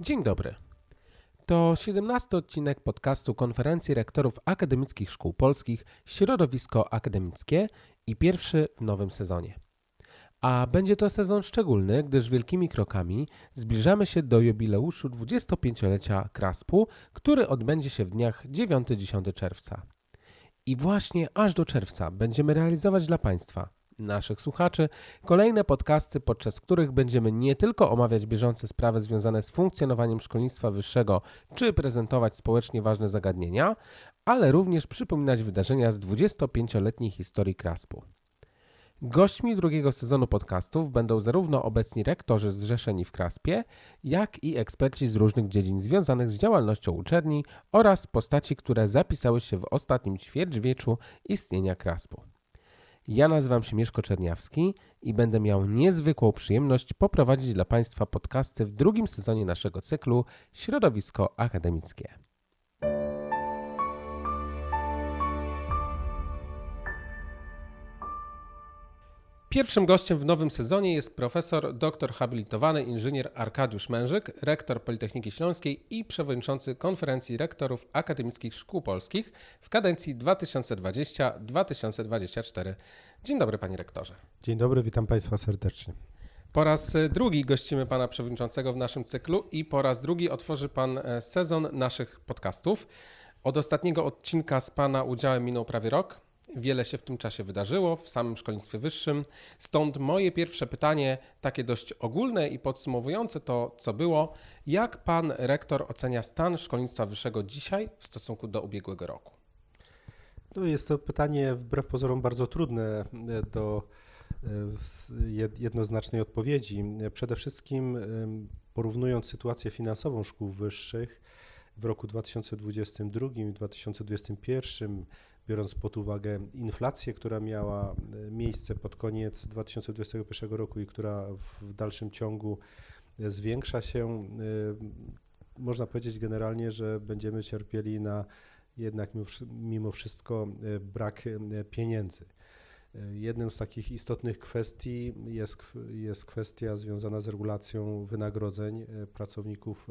Dzień dobry. To 17 odcinek podcastu Konferencji Rektorów Akademickich Szkół Polskich Środowisko Akademickie i pierwszy w nowym sezonie. A będzie to sezon szczególny, gdyż wielkimi krokami zbliżamy się do jubileuszu 25-lecia Kraspu, który odbędzie się w dniach 9-10 czerwca. I właśnie aż do czerwca będziemy realizować dla Państwa, naszych słuchaczy, kolejne podcasty, podczas których będziemy nie tylko omawiać bieżące sprawy związane z funkcjonowaniem szkolnictwa wyższego czy prezentować społecznie ważne zagadnienia, ale również przypominać wydarzenia z 25-letniej historii Kraspu. Gośćmi drugiego sezonu podcastów będą zarówno obecni rektorzy zrzeszeni w Kraspie, jak i eksperci z różnych dziedzin związanych z działalnością uczelni oraz postaci, które zapisały się w ostatnim ćwierćwieczu istnienia Kraspu. Ja nazywam się Mieszko Czerniawski i będę miał niezwykłą przyjemność poprowadzić dla Państwa podcasty w drugim sezonie naszego cyklu Środowisko Akademickie. Pierwszym gościem w nowym sezonie jest profesor, doktor habilitowany inżynier Arkadiusz Mężyk, rektor Politechniki Śląskiej i przewodniczący Konferencji Rektorów Akademickich Szkół Polskich w kadencji 2020-2024. Dzień dobry, panie rektorze. Dzień dobry, witam państwa serdecznie. Po raz drugi gościmy pana przewodniczącego w naszym cyklu i po raz drugi otworzy pan e, sezon naszych podcastów. Od ostatniego odcinka z pana udziałem minął prawie rok. Wiele się w tym czasie wydarzyło w samym szkolnictwie wyższym. Stąd moje pierwsze pytanie, takie dość ogólne i podsumowujące to, co było. Jak pan rektor ocenia stan szkolnictwa wyższego dzisiaj w stosunku do ubiegłego roku? No jest to pytanie wbrew pozorom bardzo trudne do e, jednoznacznej odpowiedzi. Przede wszystkim porównując sytuację finansową szkół wyższych w roku 2022 i 2021 biorąc pod uwagę inflację, która miała e, miejsce pod koniec 2021 roku i która w dalszym ciągu e, zwiększa się, e, można powiedzieć generalnie, że będziemy cierpieli na jednak mimo wszystko brak pieniędzy. Jednym z takich istotnych kwestii jest, jest kwestia związana z regulacją wynagrodzeń pracowników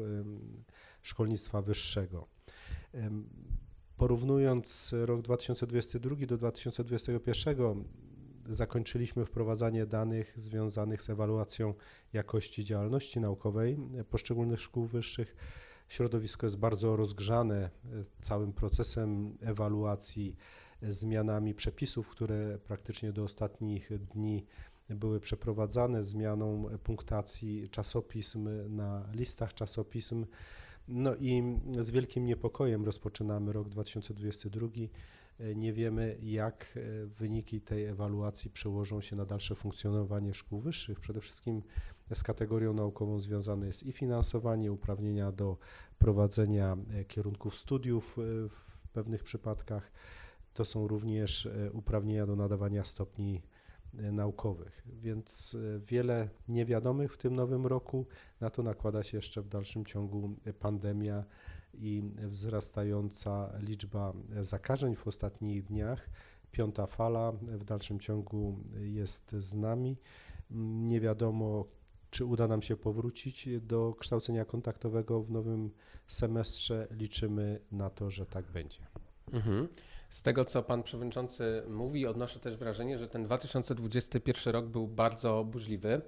szkolnictwa wyższego. Porównując rok 2022 do 2021, zakończyliśmy wprowadzanie danych związanych z ewaluacją jakości działalności naukowej poszczególnych szkół wyższych. Środowisko jest bardzo rozgrzane całym procesem ewaluacji, zmianami przepisów, które praktycznie do ostatnich dni były przeprowadzane, zmianą punktacji czasopism na listach czasopism. No i z wielkim niepokojem rozpoczynamy rok 2022. Nie wiemy, jak e, wyniki tej ewaluacji przełożą się na dalsze funkcjonowanie szkół wyższych. Przede wszystkim z kategorią naukową związane jest i finansowanie, uprawnienia do prowadzenia e, kierunków studiów e, w pewnych przypadkach. To są również uprawnienia do nadawania stopni naukowych, więc e, wiele niewiadomych w tym nowym roku. Na to nakłada się jeszcze w dalszym ciągu pandemia i wzrastająca liczba zakażeń w ostatnich dniach. Piąta fala w dalszym ciągu jest z nami. Nie wiadomo, czy uda nam się powrócić do kształcenia kontaktowego w nowym semestrze. Liczymy na to, że tak będzie. Mhm. Z tego, co pan przewodniczący mówi, odnoszę też wrażenie, że ten 2021 rok był bardzo burzliwy.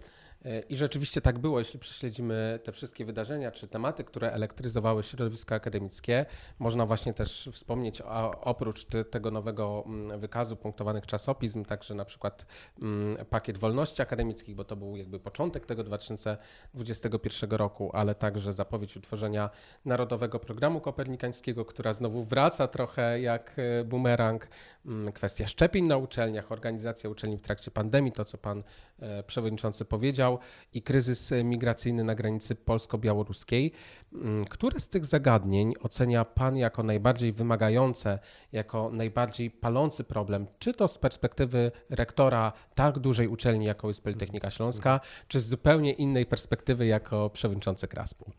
I rzeczywiście tak było, jeśli prześledzimy te wszystkie wydarzenia czy tematy, które elektryzowały środowisko akademickie. Można właśnie też wspomnieć o, oprócz te, tego nowego mm, wykazu punktowanych czasopism, także na przykład mm, pakiet wolności akademickich, bo to był jakby początek tego 2021 roku, ale także zapowiedź utworzenia Narodowego Programu Kopernikańskiego, która znowu wraca trochę jak e, bumerang. Mm, kwestia szczepień na uczelniach, organizacja uczelni w trakcie pandemii, to co pan e, przewodniczący powiedział i kryzys migracyjny na granicy polsko-białoruskiej. Mm, które z tych zagadnień ocenia Pan jako najbardziej wymagające, jako najbardziej palący problem, czy to z perspektywy rektora tak dużej uczelni, jaką jest Politechnika Śląska, czy z zupełnie innej perspektywy jako przewodniczący Kraspu?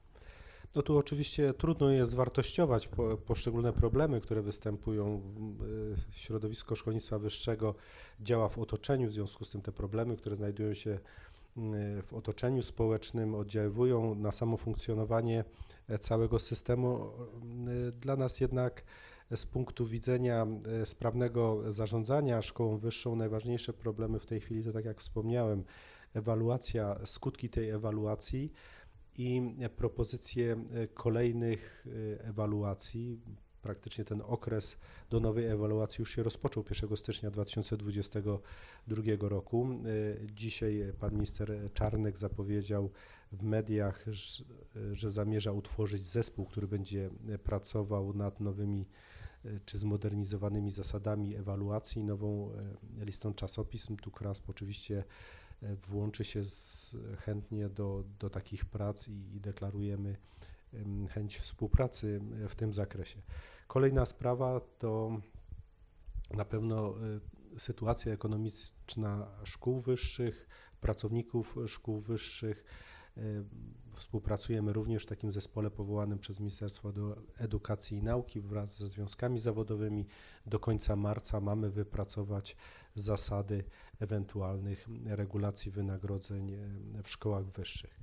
No tu oczywiście trudno jest wartościować po, poszczególne problemy, które występują. Środowisko szkolnictwa wyższego działa w otoczeniu, w związku z tym te problemy, które znajdują się w otoczeniu społecznym, oddziaływują na samo funkcjonowanie całego systemu. Dla nas jednak z punktu widzenia sprawnego zarządzania szkołą wyższą najważniejsze problemy w tej chwili to tak jak wspomniałem, ewaluacja, skutki tej ewaluacji i propozycje kolejnych ewaluacji praktycznie ten okres do nowej ewaluacji już się rozpoczął 1 stycznia 2022 roku. E, dzisiaj pan minister Czarnek zapowiedział w mediach, że zamierza utworzyć zespół, który będzie pracował nad nowymi e, czy zmodernizowanymi zasadami ewaluacji, nową e, listą czasopism. Tu KRASP oczywiście włączy się z, chętnie do, do takich prac i, i deklarujemy chęć współpracy w tym zakresie. Kolejna sprawa to na pewno y, sytuacja ekonomiczna szkół wyższych, pracowników szkół wyższych. Y, współpracujemy również w takim zespole powołanym przez Ministerstwo Edukacji i Nauki wraz ze związkami zawodowymi. Do końca marca mamy wypracować zasady ewentualnych regulacji wynagrodzeń w szkołach wyższych.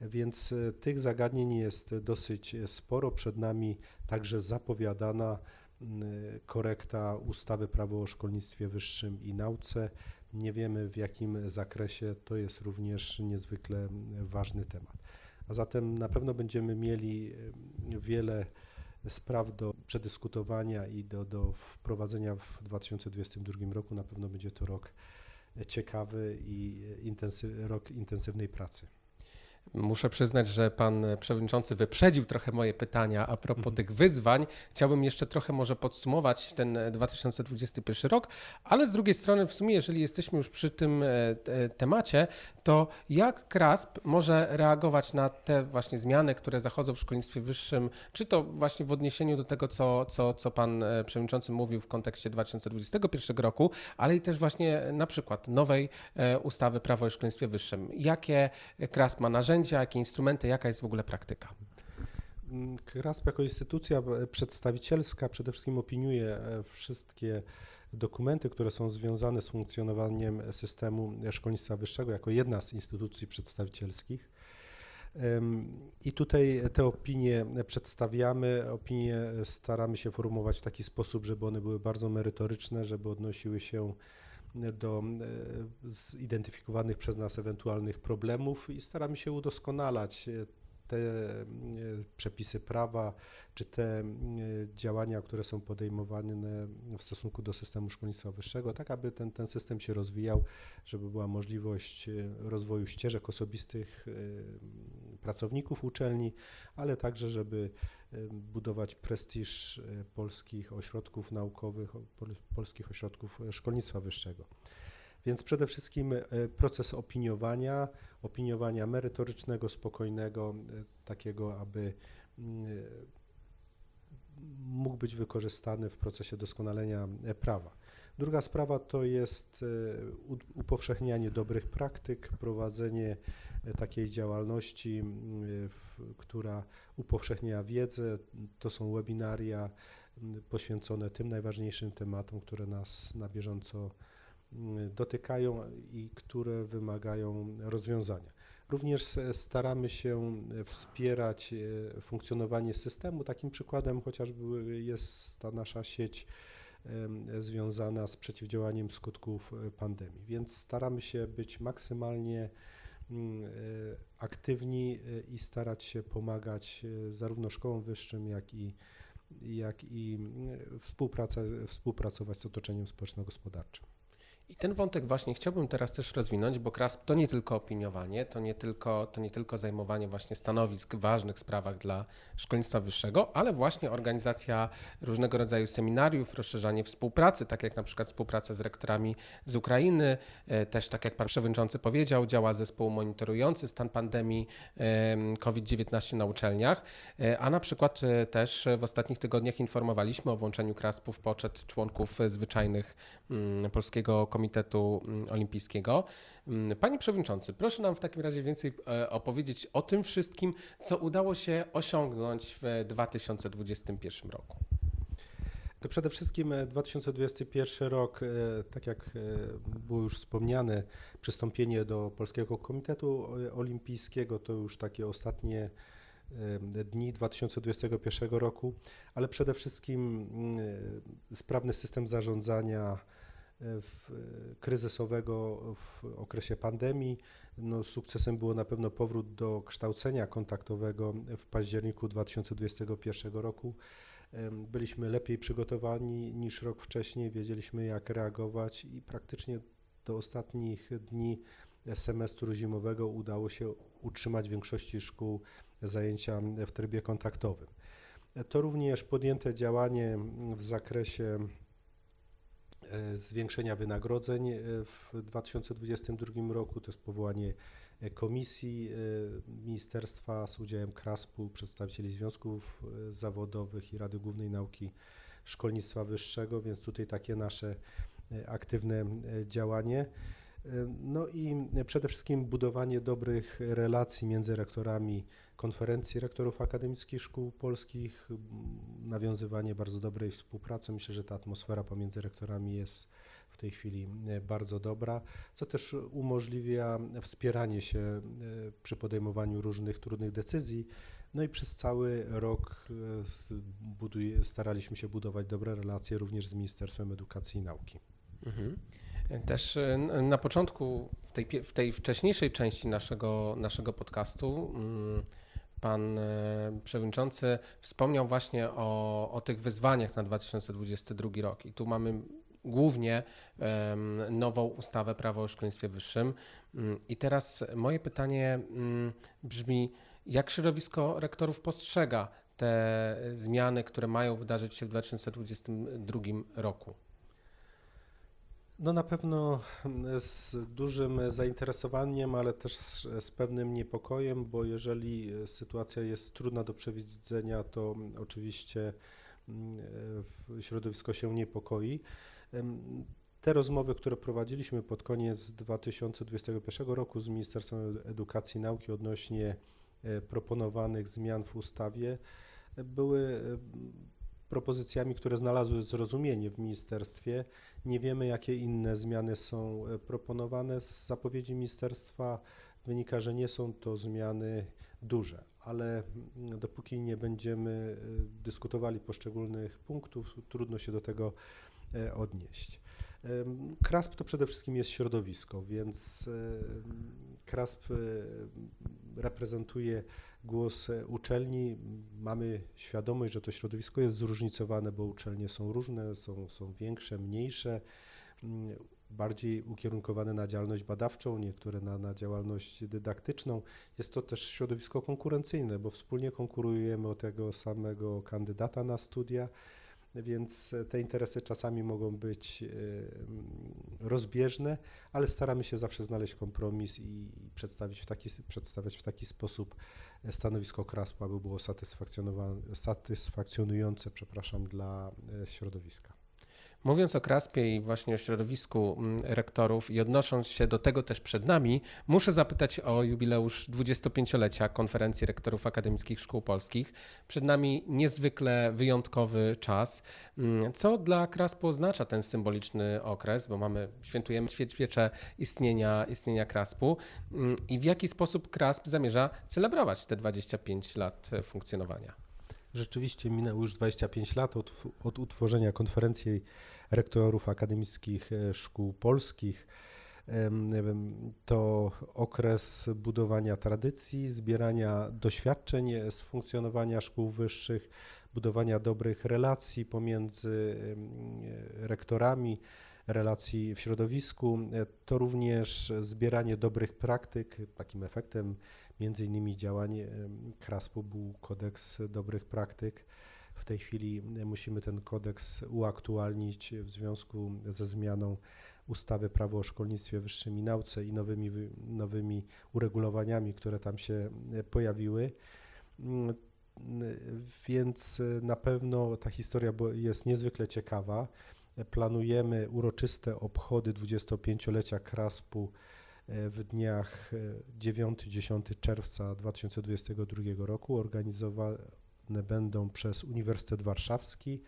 Więc e, tych zagadnień jest dosyć sporo. Przed nami także zapowiadana korekta ustawy Prawo o szkolnictwie wyższym i nauce. Nie wiemy w jakim zakresie to jest również niezwykle ważny temat. A zatem na pewno będziemy mieli wiele spraw do przedyskutowania i do, do wprowadzenia w 2022 roku. Na pewno będzie to rok ciekawy i intensyw, rok intensywnej pracy. Muszę przyznać, że pan przewodniczący wyprzedził trochę moje pytania a propos mhm. tych wyzwań. Chciałbym jeszcze trochę może podsumować ten 2021 rok, ale z drugiej strony, w sumie, jeżeli jesteśmy już przy tym e, temacie, to jak KRASP może reagować na te właśnie zmiany, które zachodzą w szkolnictwie wyższym, czy to właśnie w odniesieniu do tego, co, co, co pan e, przewodniczący mówił w kontekście 2021 roku, ale i też właśnie na przykład nowej e, ustawy Prawo o szkolnictwie wyższym. Jakie KRASP ma narzędzia, narzędzia, jakie instrumenty, jaka jest w ogóle praktyka? KRASP jako instytucja przedstawicielska przede wszystkim opiniuje e, wszystkie dokumenty, które są związane z funkcjonowaniem systemu szkolnictwa wyższego, jako jedna z instytucji przedstawicielskich. I tutaj te opinie przedstawiamy. Opinie staramy się formułować w taki sposób, żeby one były bardzo merytoryczne, żeby odnosiły się e, zidentyfikowanych przez nas ewentualnych problemów i staramy się udoskonalać e, te e, przepisy prawa, czy te działania, które są podejmowane w stosunku do systemu szkolnictwa wyższego, tak aby ten, ten system się rozwijał, żeby była możliwość rozwoju ścieżek osobistych pracowników uczelni, ale także, żeby budować prestiż e, polskich ośrodków naukowych, polskich ośrodków e, szkolnictwa wyższego. Więc przede wszystkim e, proces opiniowania, opiniowania merytorycznego, spokojnego, takiego, aby mm, mógł być wykorzystany w procesie doskonalenia prawa. Druga sprawa to jest upowszechnianie dobrych praktyk, prowadzenie takiej działalności, która upowszechnia wiedzę. To są webinaria poświęcone tym najważniejszym tematom, które nas na bieżąco dotykają i które wymagają rozwiązania. Również staramy się wspierać e, funkcjonowanie systemu. Takim przykładem chociażby jest ta nasza sieć związana z przeciwdziałaniem skutków pandemii. Więc staramy się być maksymalnie Mm, e, aktywni e, i starać się pomagać zarówno szkołom wyższym, jak i, jak i współpraca, współpracować z otoczeniem społeczno-gospodarczym. I ten wątek właśnie chciałbym teraz też rozwinąć, bo KRASP to nie tylko opiniowanie, to nie tylko, to nie tylko zajmowanie właśnie stanowisk w ważnych sprawach dla szkolnictwa wyższego, ale właśnie organizacja różnego rodzaju seminariów, rozszerzanie współpracy, tak jak na przykład współpraca z rektorami z Ukrainy, e, też tak jak pan przewodniczący powiedział, działa zespół monitorujący stan pandemii COVID-19 na uczelniach, e, a na przykład e, też w ostatnich tygodniach informowaliśmy o włączeniu KRASP-u w poczet członków zwyczajnych mm, Polskiego Komitetu mm, Olimpijskiego. Mm, panie Przewodniczący, proszę nam w takim razie więcej e, opowiedzieć o tym wszystkim, co udało się osiągnąć w 2021 roku. To przede wszystkim 2021 rok, tak jak było już wspomniane, przystąpienie do Polskiego Komitetu Olimpijskiego to już takie ostatnie dni 2021 roku, ale przede wszystkim sprawny system zarządzania w, kryzysowego w okresie pandemii. No, sukcesem było na pewno powrót do kształcenia kontaktowego w październiku 2021 roku. Byliśmy lepiej przygotowani niż rok wcześniej, wiedzieliśmy jak reagować i praktycznie do ostatnich dni semestru zimowego udało się utrzymać w większości szkół zajęcia w trybie kontaktowym. To również podjęte działanie w zakresie zwiększenia wynagrodzeń e, w 2022 roku. To jest powołanie e, komisji ministerstwa z udziałem KRASP-u, przedstawicieli związków zawodowych i Rady Głównej Nauki Szkolnictwa Wyższego, więc tutaj takie nasze aktywne działanie. No i przede wszystkim budowanie dobrych relacji między rektorami konferencji rektorów akademickich szkół polskich, nawiązywanie bardzo dobrej współpracy. Myślę, że ta atmosfera pomiędzy rektorami jest w tej chwili e, bardzo dobra, co też umożliwia wspieranie się e, przy podejmowaniu różnych trudnych decyzji. No i przez cały rok e, staraliśmy się budować dobre relacje również z Ministerstwem Edukacji i Nauki. Mhm. Też na początku, w tej, w tej wcześniejszej części naszego, naszego podcastu, mm, Pan e, przewodniczący wspomniał właśnie o, o tych wyzwaniach na 2022 rok. I tu mamy głównie nową ustawę Prawo o szkolnictwie wyższym. Mm, I teraz moje pytanie mm, brzmi, jak środowisko rektorów postrzega te zmiany, które mają wydarzyć się w 2022 roku? No na pewno z dużym zainteresowaniem, ale też z, pewnym niepokojem, bo jeżeli sytuacja jest trudna do przewidzenia, to oczywiście mm, środowisko się niepokoi. Te rozmowy, które prowadziliśmy pod koniec 2021 roku z Ministerstwem Edukacji i Nauki odnośnie e, proponowanych zmian w ustawie, były propozycjami, które znalazły zrozumienie w ministerstwie. Nie wiemy, jakie inne zmiany są e, proponowane. Z zapowiedzi ministerstwa wynika, że nie są to zmiany duże, ale mm, dopóki nie będziemy e, dyskutowali poszczególnych punktów, trudno się do tego e, odnieść. KRASP to przede wszystkim jest środowisko, więc KRASP reprezentuje głos uczelni. Mamy świadomość, że to środowisko jest zróżnicowane, bo uczelnie są różne, są, są większe, mniejsze, bardziej ukierunkowane na działalność badawczą, niektóre na, na działalność dydaktyczną. Jest to też środowisko konkurencyjne, bo wspólnie konkurujemy o tego samego kandydata na studia więc te interesy czasami mogą być e, rozbieżne, ale staramy się zawsze znaleźć kompromis i przedstawić w taki, przedstawiać w taki sposób stanowisko KRASP, aby było satysfakcjonujące przepraszam, dla e, środowiska. Mówiąc o Kraspie i właśnie o środowisku mm, rektorów i odnosząc się do tego też przed nami, muszę zapytać o jubileusz 25-lecia Konferencji Rektorów Akademickich Szkół Polskich. Przed nami niezwykle wyjątkowy czas. Mm, co dla Kraspu oznacza ten symboliczny okres, bo mamy, świętujemy świeczę istnienia, istnienia Kraspu mm, i w jaki sposób Krasp zamierza celebrować te 25 lat funkcjonowania? Rzeczywiście minęło już 25 lat od, od utworzenia konferencji rektorów akademickich e, szkół polskich. To okres budowania tradycji, zbierania doświadczeń z funkcjonowania szkół wyższych, budowania dobrych relacji pomiędzy rektorami, relacji w środowisku. E, to również zbieranie dobrych praktyk. Takim efektem między innymi działań KRASP-u był kodeks dobrych praktyk. W tej chwili musimy ten kodeks uaktualnić w związku ze zmianą ustawy Prawo o szkolnictwie wyższym i nauce i nowymi, nowymi uregulowaniami, które tam się pojawiły. Mm, więc na pewno ta historia jest niezwykle ciekawa. Planujemy uroczyste obchody 25-lecia KRASP-u E, w dniach 9-10 e, czerwca 2022 roku. Organizowane będą przez Uniwersytet Warszawski,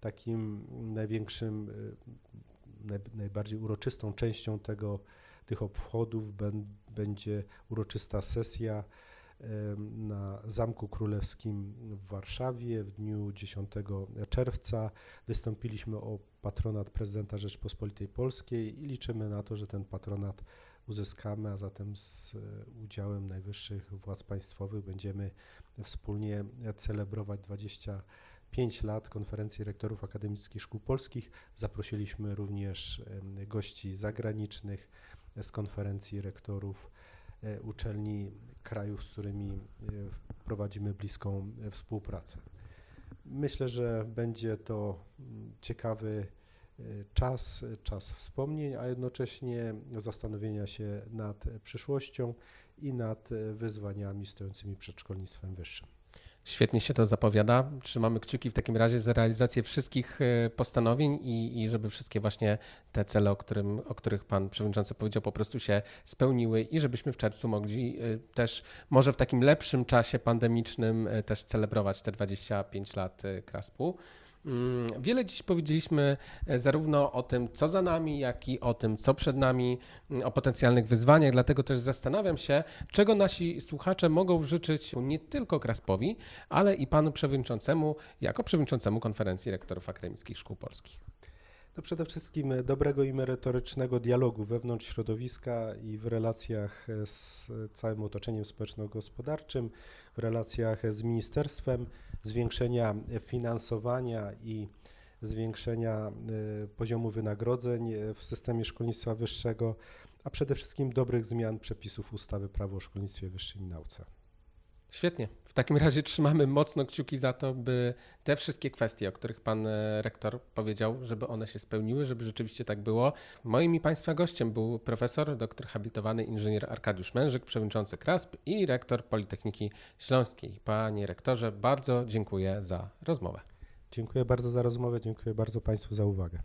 takim największym, naj, najbardziej uroczystą częścią tego, tych obchodów będzie uroczysta sesja na Zamku Królewskim w Warszawie w dniu 10 czerwca. Wystąpiliśmy o patronat prezydenta Rzeczpospolitej Polskiej i liczymy na to, że ten patronat uzyskamy, a zatem z e, udziałem najwyższych władz państwowych będziemy wspólnie celebrować 25 lat Konferencji Rektorów Akademickich Szkół Polskich. Zaprosiliśmy również gości zagranicznych z konferencji rektorów uczelni krajów, z którymi e, prowadzimy bliską e, współpracę. Myślę, że będzie to mm, ciekawy e, czas, e, czas wspomnień, a jednocześnie zastanowienia się nad e, przyszłością i nad e, wyzwaniami stojącymi przed szkolnictwem wyższym. Świetnie się to zapowiada. Trzymamy kciuki w takim razie za realizację wszystkich e, postanowień i, i żeby wszystkie właśnie te cele, o, którym, o których Pan Przewodniczący powiedział, po prostu się spełniły i żebyśmy w czerwcu mogli e, też może w takim lepszym czasie pandemicznym e, też celebrować te 25 lat KRASP-u. Mm, Wiele dziś powiedzieliśmy e, zarówno o tym, co za nami, jak i o tym, co przed nami, mm, o potencjalnych wyzwaniach, dlatego też zastanawiam się, czego nasi słuchacze mogą życzyć nie tylko Kraspowi, ale i panu przewodniczącemu, jako przewodniczącemu konferencji rektorów akademickich szkół polskich. No przede wszystkim dobrego i merytorycznego dialogu wewnątrz środowiska i w relacjach z całym otoczeniem społeczno-gospodarczym, w relacjach z ministerstwem, zwiększenia finansowania i zwiększenia y, poziomu wynagrodzeń y, w systemie szkolnictwa wyższego, a przede wszystkim dobrych zmian przepisów ustawy Prawo o szkolnictwie wyższym i nauce. Świetnie. W takim razie trzymamy mocno kciuki za to, by te wszystkie kwestie, o których pan e, rektor powiedział, żeby one się spełniły, żeby rzeczywiście tak było. Moim i państwa gościem był profesor, doktor habilitowany inżynier Arkadiusz Mężyk, przewodniczący KRASP i rektor Politechniki Śląskiej. Panie rektorze, bardzo dziękuję za rozmowę. Dziękuję bardzo za rozmowę, dziękuję bardzo Państwu za uwagę.